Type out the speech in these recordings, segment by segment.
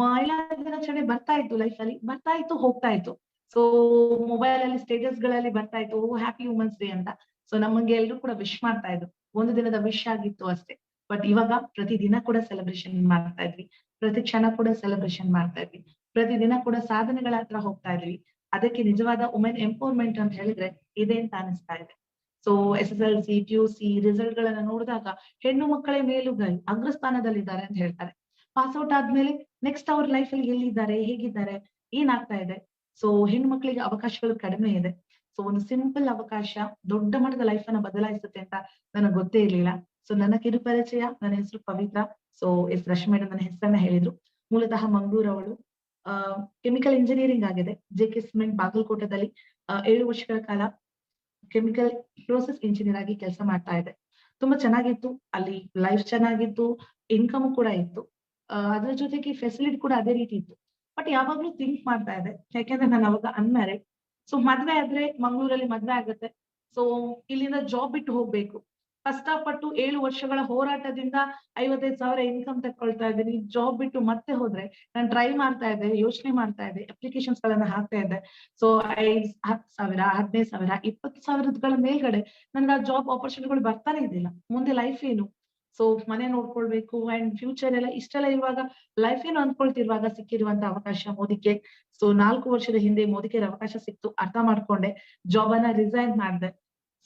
ಮಹಿಳಾ ದಿನಾಚರಣೆ ಬರ್ತಾ ಇತ್ತು ಲೈಫ್ ಅಲ್ಲಿ. ಬರ್ತಾ ಇತ್ತು, ಹೋಗ್ತಾ ಇತ್ತು. ಸೊ ಮೊಬೈಲ್ ಅಲ್ಲಿ ಸ್ಟೇಟಸ್ಗಳಲ್ಲಿ ಬರ್ತಾ ಇತ್ತು ಹ್ಯಾಪಿ ವುಮೆನ್ಸ್ ಡೇ ಅಂತ. ಸೊ ನಮಗೆ ಎಲ್ಲರೂ ಕೂಡ ವಿಶ್ ಮಾಡ್ತಾ ಇದ್ರು. ಒಂದು ದಿನದ ವಿಶ್ ಆಗಿತ್ತು ಅಷ್ಟೇ. ಬಟ್ ಇವಾಗ ಪ್ರತಿ ದಿನ ಕೂಡ ಸೆಲೆಬ್ರೇಷನ್ ಮಾಡ್ತಾ ಇದ್ವಿ. ಪ್ರತಿ ಕ್ಷಣ ಕೂಡ ಸೆಲೆಬ್ರೇಷನ್ ಮಾಡ್ತಾ ಇದ್ವಿ. ಪ್ರತಿ ದಿನ ಕೂಡ ಸಾಧನೆಗಳ ಹತ್ರ ಹೋಗ್ತಾ ಇದ್ವಿ. ಅದಕ್ಕೆ ನಿಜವಾದ ವುಮೆನ್ ಎಂಪವರ್ಮೆಂಟ್ ಅಂತ ಹೇಳಿದ್ರೆ ಇದೆ ಅಂತ ಅನಿಸ್ತಾ ಇದೆ. So S S L C P U C result ಗಳನ್ನ ನೋಡಿದಾಗ ಹೆಣ್ಣು ಮಕ್ಕಳೇ ಮೇಲುಗೈ, ಅಗ್ರಸ್ಥಾನದಲ್ಲಿದ್ದಾರೆ ಅಂತ ಹೇಳ್ತಾರೆ. ಪಾಸ್ ಔಟ್ ಆದ್ಮೇಲೆ ನೆಕ್ಸ್ಟ್ ಅವ್ರ ಲೈಫ್ ಅಲ್ಲಿ ಎಲ್ಲಿದ್ದಾರೆ, ಹೇಗಿದ್ದಾರೆ, ಏನಾಗ್ತಾ ಇದೆ? ಸೊ ಹೆಣ್ಣು ಮಕ್ಕಳಿಗೆ ಅವಕಾಶಗಳು ಕಡಿಮೆ ಇದೆ. ಸೊ ಒಂದು ಸಿಂಪಲ್ ಅವಕಾಶ ದೊಡ್ಡ ಮಟ್ಟದ ಲೈಫ್ ಅನ್ನ ಬದಲಾಯಿಸುತ್ತೆ ಅಂತ ನನಗೆ ಗೊತ್ತೇ ಇರ್ಲಿಲ್ಲ. ಸೊ ನನ್ನ ಕಿರು ಪರಿಚಯ, ನನ್ನ ಹೆಸರು Pavithra. So S Rashmi madam ನನ್ನ ಹೆಸರನ್ನ ಹೇಳಿದ್ರು. ಮೂಲತಃ ಮಂಗಳೂರು ಅವಳು. ಕೆಮಿಕಲ್ ಇಂಜಿನಿಯರಿಂಗ್ ಆಗಿದೆ. ಜೆ ಕೆ ಸಿಮೆಂಟ್ ಬಾಗಲಕೋಟದಲ್ಲಿ. ಏಳು ವರ್ಷಗಳ ಕಾಲ ಕೆಮಿಕಲ್ ಪ್ರೋಸೆಸ್ ಇಂಜಿನಿಯರ್ ಆಗಿ ಕೆಲಸ ಮಾಡ್ತಾ ಇದೆ ತುಂಬಾ ಚೆನ್ನಾಗಿತ್ತು. ಅಲ್ಲಿ ಲೈಫ್ ಚೆನ್ನಾಗಿತ್ತು. ಇನ್ಕಮ್ ಕೂಡ ಇತ್ತು. ಅದ್ರ ಜೊತೆಗೆ ಫೆಸಿಲಿಟಿ ಕೂಡ ಅದೇ ರೀತಿ ಇತ್ತು. ಬಟ್ ಯಾವಾಗ್ಲೂ ಥಿಂಕ್ ಮಾಡ್ತಾ ಇದೆ ಯಾಕೆಂದ್ರೆ ನಾನು ಅವಾಗ ಅನ್ಮ್ಯಾರಿಡ್ ಸೊ ಮದ್ವೆ ಆದ್ರೆ ಮಂಗಳೂರಲ್ಲಿ ಮದ್ವೆ ಆಗುತ್ತೆ. ಸೊ ಇಲ್ಲಿಂದ ಜಾಬ್ ಬಿಟ್ಟು ಹೋಗ್ಬೇಕು. ಕಷ್ಟಪಟ್ಟು ಏಳು ವರ್ಷಗಳ ಹೋರಾಟದಿಂದ ಐವತ್ತೈದು ಸಾವಿರ ಇನ್ಕಮ್ ತಕ್ಕೊಳ್ತಾ ಇದ್ದೀನಿ. ಜಾಬ್ ಬಿಟ್ಟು ಮತ್ತೆ ಹೋದ್ರೆ ನಾನು ಟ್ರೈ ಮಾಡ್ತಾ ಇದ್ದೆ, ಯೋಚನೆ ಮಾಡ್ತಾ ಇದ್ದೆ ಅಪ್ಲಿಕೇಶನ್ಸ್ ಗಳನ್ನ ಹಾಕ್ತಾ ಇದ್ದೆ. ಸೊ ಐ ಹತ್ತು ಸಾವಿರ, ಹದಿನೈದು ಸಾವಿರ, ಇಪ್ಪತ್ತು ಸಾವಿರಗಳ ಮೇಲ್ಗಡೆ ನನ್ಗೆ ಆ ಜಾಬ್ ಆಪರ್ಚುನಿಟಿಗಳು ಬರ್ತಾನೆ ಇದ್ದಿಲ್ಲ ಮುಂದೆ ಲೈಫ್ ಏನು? ಸೊ ಮನೆ ನೋಡ್ಕೊಳ್ಬೇಕು ಅಂಡ್ ಫ್ಯೂಚರ್ ಎಲ್ಲ ಇಷ್ಟೆಲ್ಲ ಇರುವಾಗ ಲೈಫ್ ಏನು ಅನ್ಕೊಳ್ತಿರುವಾಗ ಸಿಕ್ಕಿರುವಂತ ಅವಕಾಶ ಮೋದಿಗೆ. ಸೊ ನಾಲ್ಕು ವರ್ಷದ ಹಿಂದೆ ಮೋದಿಗೆ ಅವಕಾಶ ಸಿಕ್ತು, ಅರ್ಥ ಮಾಡ್ಕೊಂಡೆ. ಜಾಬ್ ಅನ್ನ ರಿಸೈನ್ ಮಾಡಿದೆ.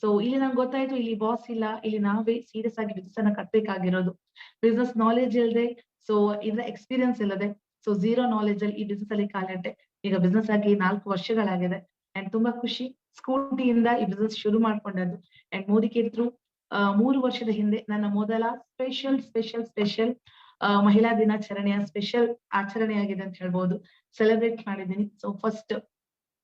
ಸೊ ಇಲ್ಲಿ ನಂಗೆ ಗೊತ್ತಾಯ್ತು, ಇಲ್ಲಿ ಬಾಸ್ ಇಲ್ಲ, ಇಲ್ಲಿ ನಾವೇ ಸೀರಿಯಸ್ ಆಗಿ ಬಿಸ್ನೆಸ್ ಅನ್ನ ಕಟ್ಬೇಕಾಗಿರೋದು. ಬಿಸ್ನೆಸ್ ನಾಲೆಜ್ ಇಲ್ಲದೆ ಸೊ ಇದ್ರ ಎಕ್ಸ್ಪೀರಿಯನ್ಸ್ ಇಲ್ಲದೆ ಸೊ ಝೀರೋ ನಾಲೆಜ್ ಅಲ್ಲಿ ಈ ಬಿಸ್ನೆಸ್ ಅಲ್ಲಿ ಕಾಲಿಟ್ಟೆ. ಈಗ ಬಿಸ್ನೆಸ್ ಆಗಿ ನಾಲ್ಕು ವರ್ಷಗಳಾಗಿದೆ. ಅಂಡ್ ತುಂಬಾ ಖುಷಿ ಸ್ಕೂಟಿಯಿಂದ ಈ ಬಿಸ್ನೆಸ್ ಶುರು ಮಾಡ್ಕೊಂಡದ್ದು. ಅಂಡ್ ಮೋದಿ ಕೇಳಿದ್ರು ಮೂರು ವರ್ಷದ ಹಿಂದೆ ನನ್ನ ಮೊದಲ ಸ್ಪೆಷಲ್ ಸ್ಪೆಷಲ್ ಸ್ಪೆಷಲ್ ಮಹಿಳಾ ದಿನಾಚರಣೆಯ ಸ್ಪೆಷಲ್ ಆಚರಣೆ ಆಗಿದೆ ಅಂತ ಹೇಳ್ಬೋದು. ಸೆಲೆಬ್ರೇಟ್ ಮಾಡಿದ್ದೀನಿ. ಸೊ ಫಸ್ಟ್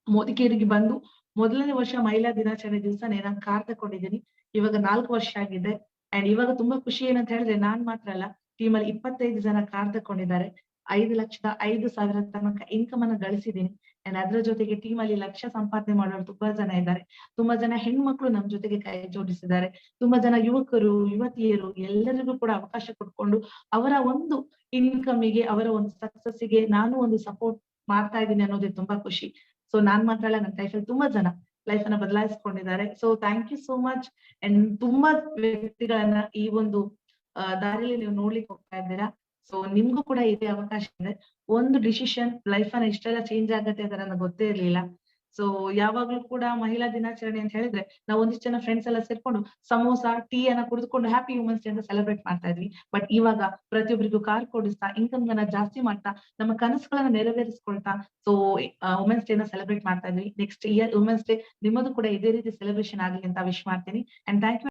ಮೋದಿಕೇರಿಗೆ ಬಂದು ಮೊದಲನೇ ವರ್ಷ ಮಹಿಳಾ ದಿನಾಚರಣೆ ದಿವಸ ನಾನು ಕಾರ್ ತಕೊಂಡಿದ್ದೀನಿ ಇವಾಗ ನಾಲ್ಕು ವರ್ಷ ಆಗಿದೆ. ಅಂಡ್ ಇವಾಗ ತುಂಬಾ ಖುಷಿ ಏನಂತ ಹೇಳಿದ್ರೆ ನಾನ್ ಮಾತ್ರ ಅಲ್ಲ ಟೀಮ್ ಅಲ್ಲಿ ಇಪ್ಪತ್ತೈದು ಜನ ಕಾರ್ ತಕೊಂಡಿದ್ದಾರೆ ಐದು ಲಕ್ಷದ ಐದು ಸಾವಿರ ತನಕ ಇನ್ಕಮ್ ಅನ್ನ ಗಳಿಸಿದ್ದೀನಿ. ಅಂಡ್ ಅದ್ರ ಜೊತೆಗೆ ಟೀಮ್ ಅಲ್ಲಿ ಲಕ್ಷ ಸಂಪಾದನೆ ಮಾಡೋರು ತುಂಬಾ ಜನ ಇದ್ದಾರೆ. ತುಂಬಾ ಜನ ಹೆಣ್ಮಕ್ಳು ನಮ್ ಜೊತೆಗೆ ಕೈ ಜೋಡಿಸಿದ್ದಾರೆ. ತುಂಬಾ ಜನ ಯುವಕರು, ಯುವತಿಯರು ಎಲ್ಲರಿಗೂ ಕೂಡ ಅವಕಾಶ ಕೊಟ್ಕೊಂಡು ಅವರ ಒಂದು ಇನ್ಕಮಿಗೆ ಅವರ ಒಂದು ಸಕ್ಸಸ್ಸಿಗೆ ನಾನು ಒಂದು ಸಪೋರ್ಟ್ ಮಾಡ್ತಾ ಇದ್ದೀನಿ ಅನ್ನೋದೇ ತುಂಬಾ ಖುಷಿ. ಸೊ ನಾನ್ ಮಾತ್ರ ಅಲ್ಲ ನನ್ನ ಲೈಫಲ್ಲಿ ತುಂಬಾ ಜನ ಲೈಫ್ ಅನ್ನ ಬದಲಾಯಿಸ್ಕೊಂಡಿದ್ದಾರೆ. So thank you so much and ತುಂಬಾ ವ್ಯಕ್ತಿಗಳನ್ನ ಈ ಒಂದು ದಾರಿಯಲ್ಲಿ ನೀವು ನೋಡ್ಲಿಕ್ಕೆ ಹೋಗ್ತಾ ಇದ್ದೀರಾ. ಸೊ ನಿಮ್ಗೂ ಕೂಡ ಇದೇ ಅವಕಾಶ ಇದೆ. ಒಂದು ಡಿಸಿಷನ್ ಲೈಫ್ ಅನ್ನ ಇಷ್ಟೆಲ್ಲ ಚೇಂಜ್ ಆಗತ್ತೆ ಅಂತ ನನಗೆ ಗೊತ್ತೇ ಇರ್ಲಿಲ್ಲ. ಸೊ ಯಾವಾಗ್ಲೂ ಕೂಡ ಮಹಿಳಾ ದಿನಾಚರಣೆ ಅಂತ ಹೇಳಿದ್ರೆ ನಾವು ಒಂದಿಷ್ಟು ಜನ ಫ್ರೆಂಡ್ಸ್ ಎಲ್ಲ ಸೇರ್ಕೊಂಡು ಸಮೋಸ ಟೀ ಅನ್ನ ಕುಡಿದುಕೊಂಡು ಹ್ಯಾಪಿ ವುಮೆನ್ಸ್ ಡೇ ಅಂತ ಸೆಲೆಬ್ರೇಟ್ ಮಾಡ್ತಾ ಇದ್ವಿ. ಬಟ್ ಇವಾಗ ಪ್ರತಿಯೊಬ್ಬರಿಗೂ ಕಾರ್ ಕೊಡಿಸ್ತಾ ಇನ್ಕಮ್ ಅನ್ನ ಜಾಸ್ತಿ ಮಾಡ್ತಾ, ನಮ್ಮ ಕನಸುಗಳನ್ನ ನೆರವೇರಿಸ್ಕೊಳ್ತಾ ಸೊ ವುಮೆನ್ಸ್ ಡೇ ನ ಸೆಲೆಬ್ರೇಟ್ ಮಾಡ್ತಾ ಇದ್ವಿ. ನೆಕ್ಸ್ಟ್ ಇಯರ್ ವುಮೆನ್ಸ್ ಡೇ ನಿಮ್ಮದು ಕೂಡ ಇದೇ ರೀತಿ ಸೆಲೆಬ್ರೇಷನ್ ಆಗಲಿ ಅಂತ ವಿಶ್ ಮಾಡ್ತೀನಿ. And thank you